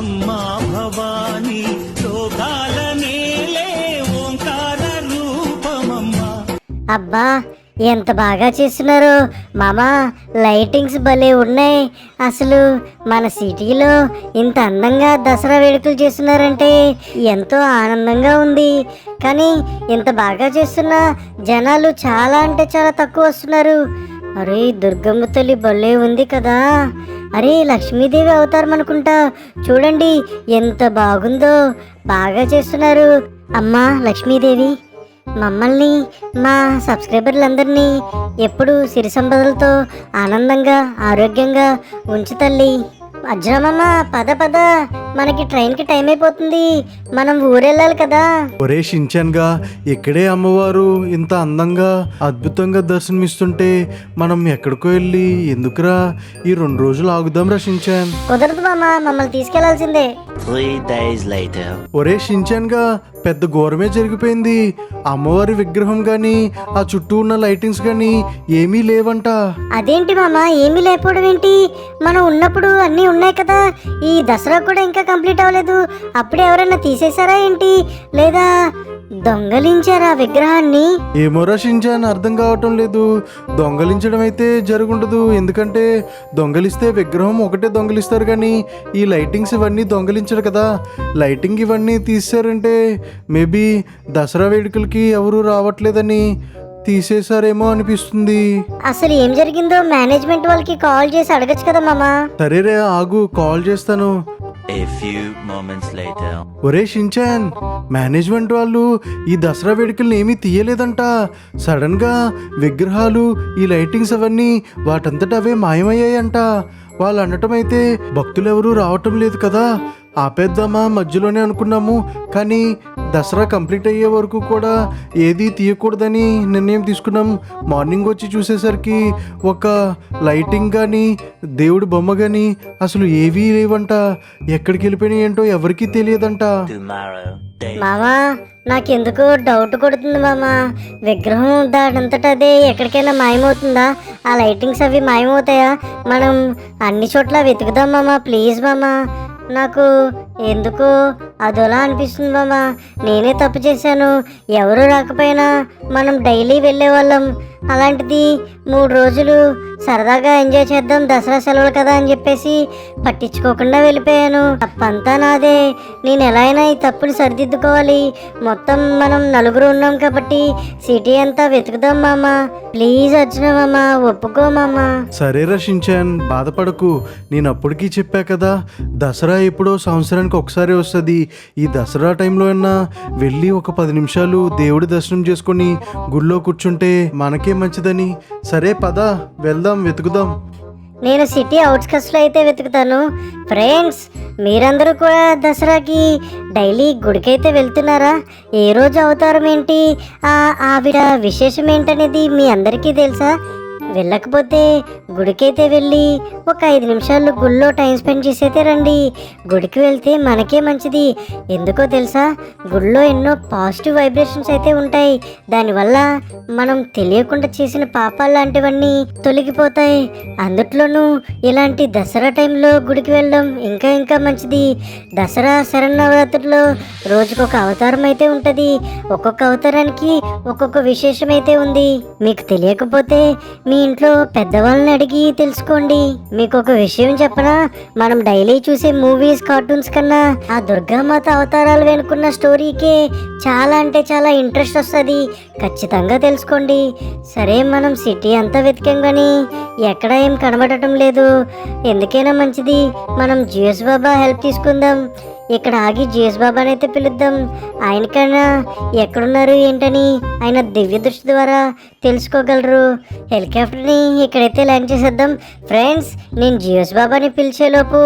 అమ్మా భవానీ లోకాల నేలే ఓంకార రూపమమ్మా. అబ్బా ఎంత బాగా చేస్తున్నారు. మామ లైటింగ్స్ భలే ఉన్నాయి. అసలు మన సిటీలో ఇంత అందంగా దసరా వేడుకలు చేస్తున్నారంటే ఎంతో ఆనందంగా ఉంది. కానీ ఇంత బాగా చేస్తున్న జనాలు చాలా అంటే చాలా తక్కువ వస్తున్నారు. అరే దుర్గమ్మ తల్లి భలే ఉంది కదా. అరే లక్ష్మీదేవి అవతారం అనుకుంటా చూడండి ఎంత బాగుందో. బాగా చేస్తున్నారు. అమ్మా లక్ష్మీదేవి మమ్మల్ని మా సబ్స్క్రైబర్లందరినీ ఎప్పుడు సిరి సంపదలతో ఆనందంగా ఆరోగ్యంగా ఉంచు తల్లి. అజ్రమమ్మ పద పద. మనకి ట్రైన్కి టైం అయిపోతుంది. మనం ఊరెళ్ళాలి కదా. ఒరే షించాన్గా ఇక్కడే అమ్మవారు ఇంత అందంగా అద్భుతంగా దర్శనమిస్తుంటే మనం ఎక్కడికో వెళ్ళి ఎందుకురా? ఈ రెండు రోజులు ఆగుదాం రా షించాన్. కుదరదు మామ మమ్మల్ని తీసుకెళ్ళాల్సిందే. Three days later. ఒరే షించాన్గా పెద్ద ఘోరమే జరిగిపోయింది. అమ్మవారి విగ్రహం గాని ఆ చుట్టూ ఉన్న లైటింగ్స్ గాని ఏమీ లేవంట. అదేంటి మామ? ఏమీ లేకపోవడం ఏంటి? మనం ఉన్నప్పుడు అన్నీ ఉన్నాయి కదా. ఈ దసరా కూడా ఇంకా కంప్లీట్ అవ్వలేదు. అప్పుడే ఎవరైనా తీసేశారా ఏంటి? లేదా దొంగలించారా విగ్రహాన్ని? ఏమోరా షించాన్ అర్థం కావటం లేదు. దొంగలించడం అయితే జరుగుండదు. ఎందుకంటే దొంగలిస్తే విగ్రహం ఒకటే దొంగలిస్తారు కానీ ఈ లైటింగ్స్ ఇవన్నీ దొంగలించరు కదా. లైటింగ్ ఇవన్నీ తీసారంటే మేబీ దసరా వేడుకలకి ఎవరు రావట్లేదని తీసేశారేమో అనిపిస్తుంది. అసలు ఏం జరిగిందో మేనేజ్మెంట్ వాళ్ళకి కాల్ చేసి అడగచ్చు కదా మామ. సరేరే ఆగు కాల్ చేస్తాను. A few moments later. ఒరే షించాన్ మేనేజ్మెంట్ వాళ్ళు ఈ దసరా వేడుకల్ని ఏమీ తీయలేదంట. సడన్గా విగ్రహాలు ఈ లైటింగ్స్ అవన్నీ వాటంతట అవే మాయమయ్యాయంట. వాళ్ళు అనటం అయితే భక్తులు ఎవరు రావటం లేదు కదా. ఆపేద్దామా మధ్యలోనే అనుకున్నాము. కానీ దసరా కంప్లీట్ అయ్యే వరకు కూడా ఏది తీయకూడదని నిర్ణయం తీసుకున్నాం. మార్నింగ్ వచ్చి చూసేసరికి ఒక లైటింగ్ కానీ దేవుడి బొమ్మ కానీ అసలు ఏవీ లేవంట. ఎక్కడికి వెళ్ళిపోయినాయి ఏంటో ఎవరికీ తెలియదంట. మామా నాకెందుకు డౌట్ కొడుతుంది మామా. విగ్రహం దానంతటా అదే ఎక్కడికైనా మాయమవుతుందా? ఆ లైటింగ్స్ అవి మాయమవుతాయా? మనం అన్ని చోట్ల వెతుకుదాం మామా ప్లీజ్ మామా. నాకు ఎందుకో? అదోలా అనిపిస్తుంది మామా. నేనే తప్పు చేశాను. ఎవరు రాకపోయినా మనం డైలీ వెళ్ళేవాళ్ళం. అలాంటిది మూడు రోజులు సరదాగా ఎంజాయ్ చేద్దాం దసరా సెలవులు కదా అని చెప్పేసి పట్టించుకోకుండా వెళ్ళిపోయాను. తప్పంతా నాదే. నేను ఎలా అయినా ఈ తప్పుని సరిదిద్దుకోవాలి. మొత్తం మనం నలుగురు ఉన్నాం కాబట్టి సిటీ అంతా వెతుకుదాం మామ. ప్లీజ్ వచ్చినామమ్మ మామ ఒప్పుకో మామ. సరే రషించాన్ బాధపడకు. నేను అప్పటికీ చెప్పా కదా దసరా ఎప్పుడో సంవత్సరానికి ఒకసారి వస్తుంది. ఈ దసరా టైంలో అయినా వెళ్ళి ఒక పది నిమిషాలు దేవుడి దర్శనం చేసుకొని గుళ్ళో కూర్చుంటే మనకే మంచిదని. సరే పద వెళ్దాం వెతుకుదాం. నేను సిటీ అవుట్స్కట్స్లో అయితే వెతుకుతాను. ఫ్రెండ్స్ మీరందరూ కూడా దసరాకి డైలీ గుడికైతే వెళ్తున్నారా? ఏ రోజు అవతారం ఏంటి? ఆవిడ విశేషం ఏంటనేది మీ అందరికీ తెలుసా? వెళ్ళకపోతే గుడికైతే వెళ్ళి ఒక ఐదు నిమిషాలు గుళ్ళో టైం స్పెండ్ చేసైతే రండి. గుడికి వెళ్తే మనకే మంచిది. ఎందుకో తెలుసా? గుళ్ళో ఎన్నో పాజిటివ్ వైబ్రేషన్స్ అయితే ఉంటాయి. దానివల్ల మనం తెలియకుండా చేసిన పాపాలు లాంటివన్నీ తొలగిపోతాయి. అందుట్లోనూ ఇలాంటి దసరా టైంలో గుడికి వెళ్ళడం ఇంకా ఇంకా మంచిది. దసరా శరన్నవరాత్రిలో రోజుకొక అవతారం అయితే ఉంటుంది. ఒక్కొక్క అవతారానికి ఒక్కొక్క విశేషం అయితే ఉంది. మీకు తెలియకపోతే మీ ఇంట్లో పెద్దవాళ్ళని అడిగి తెలుసుకోండి. మీకు ఒక విషయం చెప్పనా? మనం డైలీ చూసే మూవీస్ కార్టూన్స్ కన్నా ఆ దుర్గామాత అవతారాలు వెనుకున్న స్టోరీకే చాలా అంటే చాలా ఇంట్రెస్ట్ వస్తుంది. ఖచ్చితంగా తెలుసుకోండి. సరే మనం సిటీ అంతా వెతికాం కానీ ఎక్కడ ఏం కనబడటం లేదు. ఎందుకైనా మంచిది. మనం జియోస్ బాబా హెల్ప్ తీసుకుందాం. ఇక్కడ ఆగి జిఎస్ బాబాని అయితే పిలుద్దాం. ఆయనకైనా ఎక్కడున్నారు ఏంటని ఆయన దివ్య దృష్టి ద్వారా తెలుసుకోగలరు. హెలికాప్టర్ని ఇక్కడైతే ల్యాండ్ చేసేద్దాం. ఫ్రెండ్స్ నేను జియోస్ బాబాని పిలిచేలోపు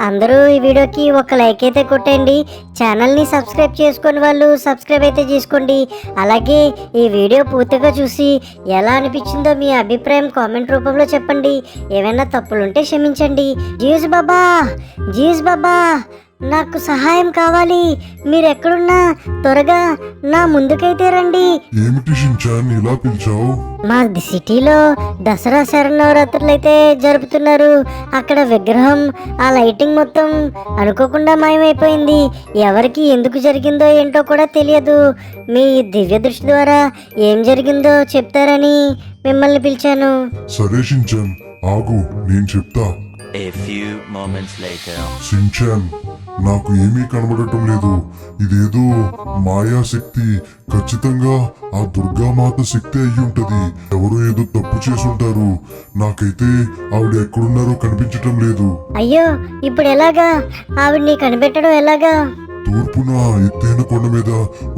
అందరూ ఈ వీడియోకి ఒక లైక్ అయితే కొట్టండి. ఛానల్ని సబ్స్క్రైబ్ చేసుకుని వాళ్ళు సబ్స్క్రైబ్ అయితే చేసుకోండి. అలాగే ఈ వీడియో పూర్తిగా చూసి ఎలా అనిపించిందో మీ అభిప్రాయం కామెంట్ రూపంలో చెప్పండి. ఏమైనా తప్పులుంటే క్షమించండి. జియూస్ బాబా! జియూస్ బాబా! నాకు సహాయం కావాలి. మీరు ఎక్కడున్నా త్వరగా నా ముందుకైతే రండి. ఏమిటి షించాన్ ఇలా పిలిచావు? మా సిటీలో దసరా శరణవరాత్రులు అయితే జరుపుతున్నారు. అక్కడ విగ్రహం ఆ లైటింగ్ మొత్తం అనుకోకుండా మాయమైపోయింది. ఎవరికి ఎందుకు జరిగిందో ఏంటో కూడా తెలియదు. మీ దివ్య దృష్టి ద్వారా ఏం జరిగిందో చెప్తారని మిమ్మల్ని పిలిచాను. సరే షించాన్ ఆగు నేను చెప్తా. A few moments later. Shinchan నాకు ఏమీ కనబడటం లేదు. ఇదేదో మాయా శక్తి ఖచ్చితంగా ఆ దుర్గామాత శక్తి అయి ఉంటది. ఎవరో ఏదో తప్పు చేసుంటారు. నాకైతే ఆవిడ ఎక్కడున్నారో కనిపించటం లేదు. అయ్యో ఇప్పుడు ఎలాగా? ఆవిడ్ని కనిపెట్టడం ఎలాగా? తూర్పున ఎత్తైన కొండ మీద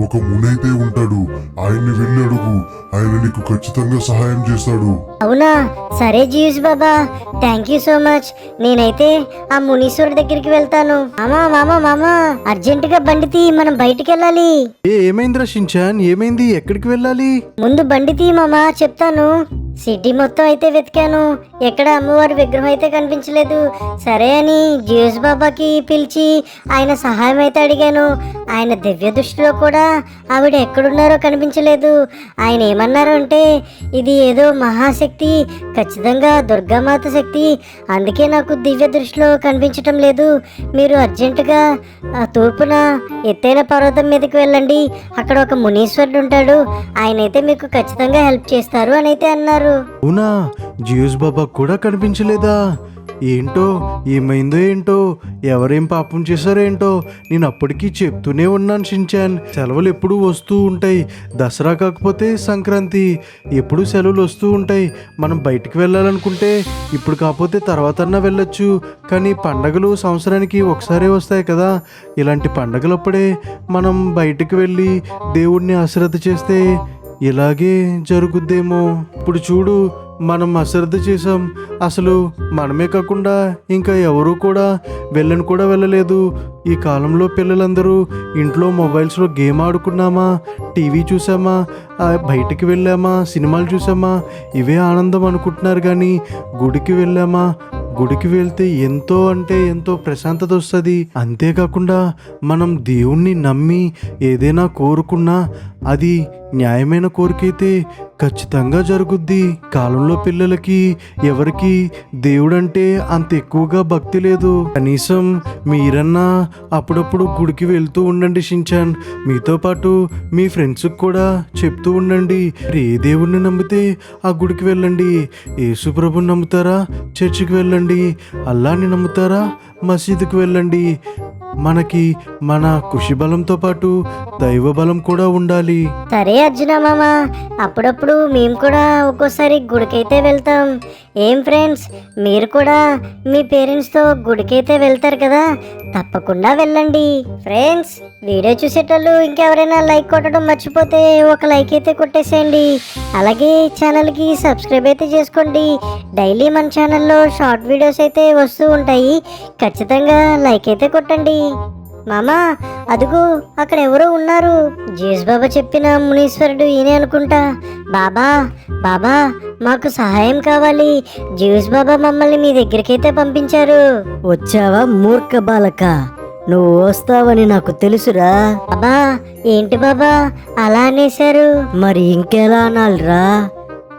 ఒక మునైతే ఉంటాడు. ఆయన్ని వెళ్ళి అడుగు. ఆయన నీకు ఖచ్చితంగా సహాయం చేస్తాడు. అవునా? సరే జీవ్స్ బాబా. థ్యాంక్ యూ సో మచ్ నేనైతే ఆ మునీశ్వరుడి దగ్గరికి వెళ్తాను. మామా మామా మామా. అర్జెంటుగా బండి తీ మనం బయటికి వెళ్ళాలి ఏ ఏమైందిరా షించాన్ ఏమైంది? ఎక్కడికి వెళ్ళాలి? ముందు బండి తీ మామా. చెప్తాను. సిటీ మొత్తం అయితే వెతికాను. ఎక్కడ అమ్మవారి విగ్రహం అయితే కనిపించలేదు. సరే అని జ్యూస్ బాబాకి పిలిచి ఆయన సహాయం అయితే అడిగాను. ఆయన దివ్య దృష్టిలో కూడా ఆవిడ ఎక్కడున్నారో కనిపించలేదు. ఆయన ఏమన్నారు అంటే ఇది ఏదో మహాశక్తి ఖచ్చితంగా దుర్గామాత శక్తి. అందుకే నాకు దివ్య దృష్టిలో కనిపించటం లేదు. మీరు అర్జెంటుగా ఆ తూర్పున ఎత్తైన పర్వతం మీదకి వెళ్ళండి. అక్కడ ఒక మునీశ్వరుడు ఉంటాడు. ఆయన అయితే మీకు ఖచ్చితంగా హెల్ప్ చేస్తారు అని అయితే అన్నారు. అవునా? జ్యూస్ బాబా కూడా కనిపించలేదా? ఏంటో? ఏమైందో ఏంటో? ఎవరేం పాపం చేశారేంటో? నేను అప్పటికీ చెప్తూనే ఉన్నాను షించాన్ సెలవులు ఎప్పుడూ వస్తూ ఉంటాయి. దసరా కాకపోతే సంక్రాంతి. ఎప్పుడు సెలవులు వస్తూ ఉంటాయి. మనం బయటికి వెళ్ళాలనుకుంటే ఇప్పుడు కాకపోతే తర్వాత వెళ్ళొచ్చు. కానీ పండగలు సంవత్సరానికి ఒకసారే వస్తాయి కదా. ఇలాంటి పండగలప్పుడే మనం బయటికి వెళ్ళి దేవుడిని ఆశ్రద్ధ చేస్తే ఇలాగే జరుగుద్దేమో? ఇప్పుడు చూడు మనం అశ్రద్ధ చేసాం అసలు మనమే కాకుండా ఇంకా ఎవరూ కూడా వెళ్ళని కూడా వెళ్ళలేదు. ఈ కాలంలో పిల్లలందరూ ఇంట్లో మొబైల్స్లో గేమ్ ఆడుకున్నామా? టీవీ చూసామా బయటికి వెళ్ళామా? సినిమాలు చూసామా ఇవే ఆనందం అనుకుంటున్నారు కానీ గుడికి వెళ్ళామా? గుడికి వెళ్తే ఎంతో అంటే ఎంతో ప్రశాంతత వస్తుంది. అంతేకాకుండా మనం దేవుణ్ణి నమ్మి ఏదైనా కోరుకున్నా అది న్యాయమైన కోరికైతే ఖచ్చితంగా జరుగుద్ది. కాలంలో పిల్లలకి ఎవరికి దేవుడంటే అంత ఎక్కువగా భక్తి లేదు. కనీసం మీరన్నా అప్పుడప్పుడు గుడికి వెళ్తూ ఉండండి షించాన్ మీతో పాటు మీ ఫ్రెండ్స్కి కూడా చెప్తూ ఉండండి. ఏ దేవుణ్ణి నమ్మితే ఆ గుడికి వెళ్ళండి? యేసు ప్రభుని నమ్ముతారా? చర్చికి వెళ్ళండి? అల్లాని నమ్ముతారా? మసీదుకి వెళ్ళండి? మనకి మన కృషి బలంతో పాటు దైవ బలం కూడా ఉండాలి. సరే అర్జున మామ అప్పుడప్పుడు మేము కూడా ఒక్కోసారి గుడికైతే వెళ్తాం. ఏం ఫ్రెండ్స్ మీరు కూడా మీ పేరెంట్స్తో గుడికైతే వెళ్తారు కదా తప్పకుండా వెళ్ళండి. ఫ్రెండ్స్ వీడియో చూసేటోళ్ళు ఇంకెవరైనా లైక్ కొట్టడం మర్చిపోతే ఒక లైక్ అయితే కొట్టేసేయండి. అలాగే ఛానల్కి సబ్స్క్రైబ్ అయితే చేసుకోండి. డైలీ మన ఛానల్లో షార్ట్ వీడియోస్ అయితే వస్తూ ఉంటాయి. ఖచ్చితంగా లైక్ అయితే కొట్టండి. మామా అదుగో అక్కడ ఎవరో ఉన్నారు. జేస్ బాబా చెప్పిన మునీశ్వరుడు ఈయనే అనుకుంటా. బాబా బాబా మాకు సహాయం కావాలి. జ్యూస్ బాబా మమ్మల్ని మీ దగ్గరికైతే పంపించారు. వచ్చావా మూర్ఖ బాలక? నువ్వు వస్తావని నాకు తెలుసురా. బాబా ఏంటి బాబా? అలా అనేశారు. మరి ఇంకెలా అనాలిరా?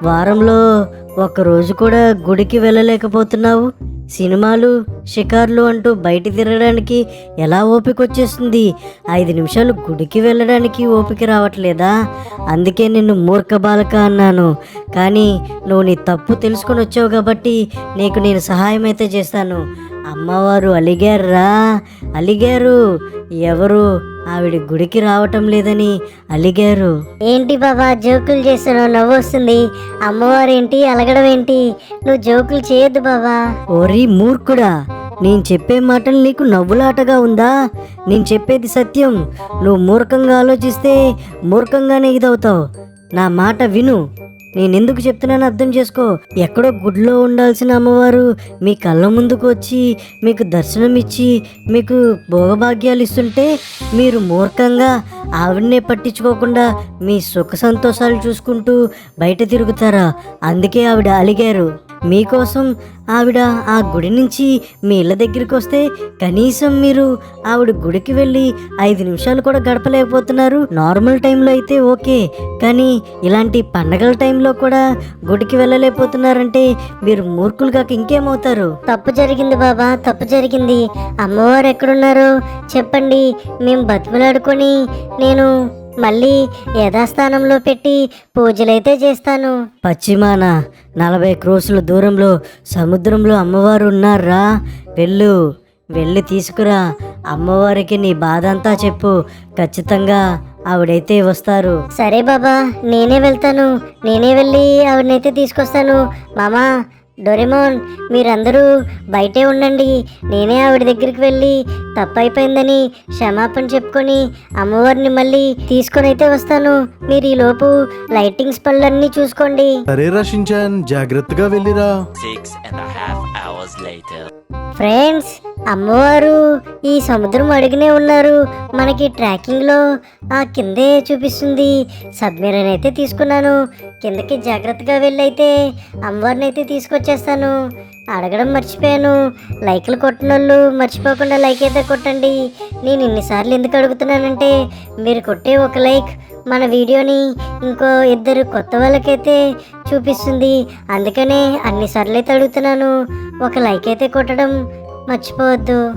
వారంలో ఒక రోజు కూడా గుడికి వెళ్ళలేకపోతున్నావు? సినిమాలు షికార్లు అంటూ బయట తిరగడానికి ఎలా ఓపిక వచ్చేస్తుంది ఐదు నిమిషాలు గుడికి వెళ్ళడానికి ఓపిక రావట్లేదా? అందుకే నిన్ను మూర్ఖ బాలక అన్నాను. కానీ నువ్వు నీ తప్పు తెలుసుకొని వచ్చావు కాబట్టి నీకు నేను సహాయం అయితే చేస్తాను. అమ్మవారు అలిగారా? అలిగారు. ఎవరు? ఆవిడ గుడికి రావటం లేదని అలిగారు. ఏంటి బాబా జోకులు చేస్తున్నావు నవ్వు వస్తుంది అమ్మవారు ఏంటి అలగడం ఏంటి? నువ్వు జోకులు చేయొద్దు బాబా. ఓరి మూర్ఖుడా నేను చెప్పే మాటలు నీకు నవ్వులాటగా ఉందా? నేను చెప్పేది సత్యం. నువ్వు మూర్ఖంగా ఆలోచిస్తే మూర్ఖంగానే ఇదవుతావు. నా మాట విను. నేనెందుకు చెప్తున్నాను అర్థం చేసుకో. ఎక్కడో గుడిలో ఉండాల్సిన అమ్మవారు మీ కళ్ళ ముందుకు వచ్చి మీకు దర్శనం ఇచ్చి మీకు భోగభాగ్యాలు ఇస్తుంటే మీరు మూర్ఖంగా ఆవిడనే పట్టించుకోకుండా మీ సుఖ సంతోషాలు చూసుకుంటూ బయట తిరుగుతారా? అందుకే ఆవిడ అలిగారు. మీకోసం ఆవిడ ఆ గుడి నుంచి మీ ఇళ్ళ దగ్గరికి వస్తే కనీసం మీరు ఆవిడ గుడికి వెళ్ళి ఐదు నిమిషాలు కూడా గడపలేకపోతున్నారు. నార్మల్ టైంలో అయితే ఓకే కానీ ఇలాంటి పండగల టైంలో కూడా గుడికి వెళ్ళలేకపోతున్నారంటే మీరు మూర్ఖులు కాక ఇంకేమవుతారు? తప్పు జరిగింది బాబా తప్పు జరిగింది. అమ్మవారు ఎక్కడున్నారో చెప్పండి. మేము బతిమలాడుకొని నేను మళ్ళీ యథాస్థానంలో పెట్టి పూజలైతే చేస్తాను. పశ్చిమాన నలభై క్రోసుల దూరంలో సముద్రంలో అమ్మవారు ఉన్నారా? వెళ్ళు వెళ్ళి తీసుకురా. అమ్మవారికి నీ బాధ అంతా చెప్పు. ఖచ్చితంగా ఆవిడైతే వస్తారు. సరే బాబా నేనే వెళ్తాను. నేనే వెళ్ళి ఆవిడనైతే తీసుకొస్తాను. మామా డొరెమోన్ మీరందరూ బయటే ఉండండి. నేనే ఆవిడ దగ్గరికి వెళ్ళి తప్పైపోయిందని క్షమాపణ చెప్పుకొని అమ్మవారిని మళ్ళీ తీసుకొని అయితే వస్తాను. మీరు ఈ లోపు లైటింగ్స్ పళ్ళన్నీ చూసుకోండి. సరే రషించాన్ జాగ్రత్తగా వెళ్ళిరా. And a half hours later. Friends అమ్మవారు ఈ సముద్రం అడుగునే ఉన్నారు. మనకి ట్రాకింగ్లో ఆ కిందే చూపిస్తుంది. సబ్మెరైన్ అయితే తీసుకున్నాను. కిందకి జాగ్రత్తగా వెళ్ళైతే అమ్మవారిని అయితే తీసుకొచ్చేస్తాను. అడగడం మర్చిపోయాను. లైక్లు కొట్టిన వాళ్ళు మర్చిపోకుండా లైక్ అయితే కొట్టండి. నేను ఇన్నిసార్లు ఎందుకు అడుగుతున్నానంటే మీరు కొట్టే ఒక లైక్ మన వీడియోని ఇంకో ఇద్దరు కొత్త వాళ్ళకైతే చూపిస్తుంది. అందుకనే అన్నిసార్లు అయితే అడుగుతున్నాను. ఒక లైక్ అయితే కొట్టడం మర్చిపోవద్దు.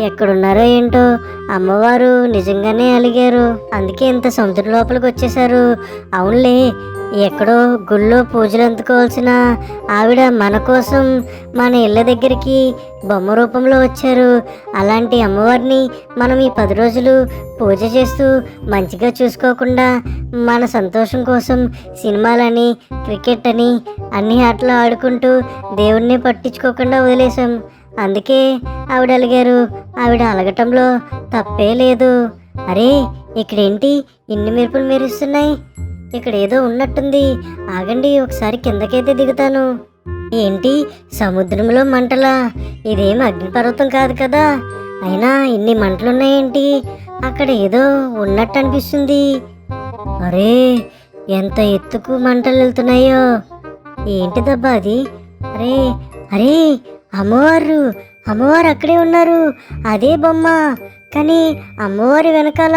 ఎక్కడున్నారో ఏంటో అమ్మవారు నిజంగానే అలిగారు. అందుకే ఇంత సముద్రం లోపలికి వచ్చేసారు అవునులే ఎక్కడో గుళ్ళో పూజలు అందుకోవాల్సిన ఆవిడ మన కోసం మన ఇళ్ళ దగ్గరికి బొమ్మ రూపంలో వచ్చారు. అలాంటి అమ్మవారిని మనం ఈ పది రోజులు పూజ చేస్తూ మంచిగా చూసుకోకుండా మన సంతోషం కోసం సినిమాలని క్రికెట్ అని అన్ని ఆటలు ఆడుకుంటూ దేవుణ్ణి పట్టించుకోకుండా వదిలేసాం అందుకే ఆవిడ అలిగారు. ఆవిడ అలగటంలో తప్పే లేదు. అరే ఇక్కడేంటి? ఇన్ని మెరుపులు మెరుస్తున్నాయి. ఇక్కడ ఏదో ఉన్నట్టుంది. ఆగండి ఒకసారి కిందకైతే దిగుతాను. ఏంటి సముద్రంలో మంటలా? ఇదేం అగ్నిపర్వతం కాదు కదా? అయినా ఇన్ని మంటలున్నాయేంటి? అక్కడ ఏదో ఉన్నట్టు అనిపిస్తుంది అరే ఎంత ఎత్తుకు మంటలు వెళ్తున్నాయో? ఏంటిదబ్బా అది? అరే అరే అమ్మవారు అమ్మవారు అక్కడే ఉన్నారు. అదే బొమ్మ. కానీ అమ్మవారి వెనకాల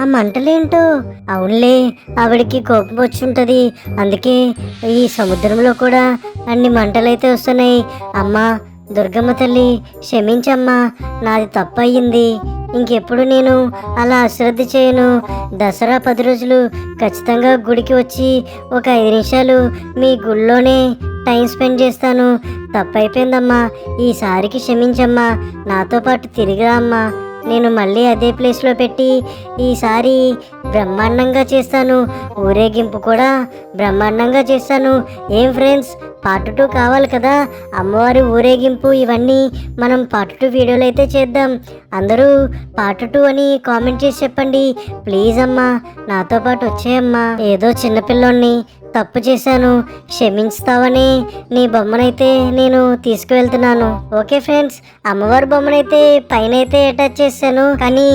ఆ మంటలేంటో? అవునులే ఆవిడకి కోపం వచ్చి ఉంటుంది అందుకే ఈ సముద్రంలో కూడా అన్ని మంటలైతే వస్తున్నాయి. అమ్మా దుర్గమ్మ తల్లి క్షమించమ్మా నాది తప్పు అయ్యింది ఇంకెప్పుడు నేను అలా అశ్రద్ధ చేయను. దసరా పది రోజులు ఖచ్చితంగా గుడికి వచ్చి ఒక ఐదు నిమిషాలు మీ గుళ్ళోనే టైం స్పెండ్ చేస్తాను. తప్పైపోయిందమ్మా. ఈసారికి క్షమించమ్మా. నాతో పాటు తిరిగిరా అమ్మా. నేను మళ్ళీ అదే ప్లేస్లో పెట్టి ఈసారి బ్రహ్మాండంగా చేస్తాను. ఊరేగింపు కూడా బ్రహ్మాండంగా చేస్తాను. ఏం ఫ్రెండ్స్ పార్ట్ టూ కావాలి కదా? అమ్మవారి ఊరేగింపు ఇవన్నీ మనం పార్ట్ టూ వీడియోలు అయితే చేద్దాం. అందరూ పార్ట్ టూ అని కామెంట్ చేసి చెప్పండి. ప్లీజ్ అమ్మా నాతో పాటు వచ్చేయమ్మా. ఏదో చిన్నపిల్లోని తప్పు చేశాను. క్షమించుతావని నీ బొమ్మనైతే నేను తీసుకువెళ్తున్నాను. ఓకే ఫ్రెండ్స్ అమ్మవారి బొమ్మనైతే పైన అయితే అటాచ్ చేశాను. కానీ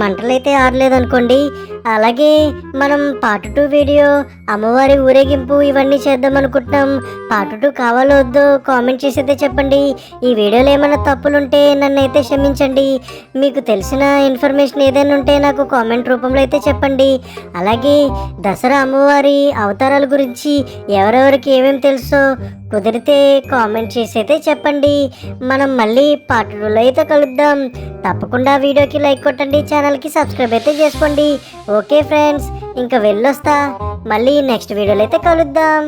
మంటలైతే ఆరలేదనుకోండి అలాగే మనం పార్ట్ టూ వీడియో అమ్మవారి ఊరేగింపు ఇవన్నీ చేద్దాం అనుకుంటున్నాం. పార్ట్ టూ కావాలో వద్దో కామెంట్ చేసైతే చెప్పండి. ఈ వీడియోలో ఏమైనా తప్పులుంటే నన్ను అయితే క్షమించండి. మీకు తెలిసిన ఇన్ఫర్మేషన్ ఏదైనా ఉంటే నాకు కామెంట్ రూపంలో అయితే చెప్పండి. అలాగే దసరా అమ్మవారి అవతారాల గురించి ఎవరెవరికి ఏమేమి తెలుసో కుదిరితే కామెంట్ చేసి అయితే చెప్పండి. మనం మళ్ళీ పార్ట్ టూలో అయితే కలుద్దాం. తప్పకుండా వీడియోకి లైక్ కొట్టండి ఛానల్కి సబ్స్క్రైబ్ అయితే చేసుకోండి. ఓకే ఫ్రెండ్స్ ఇంకా వెళ్ళొస్తా. మళ్ళీ నెక్స్ట్ వీడియోలో అయితే కలుద్దాం.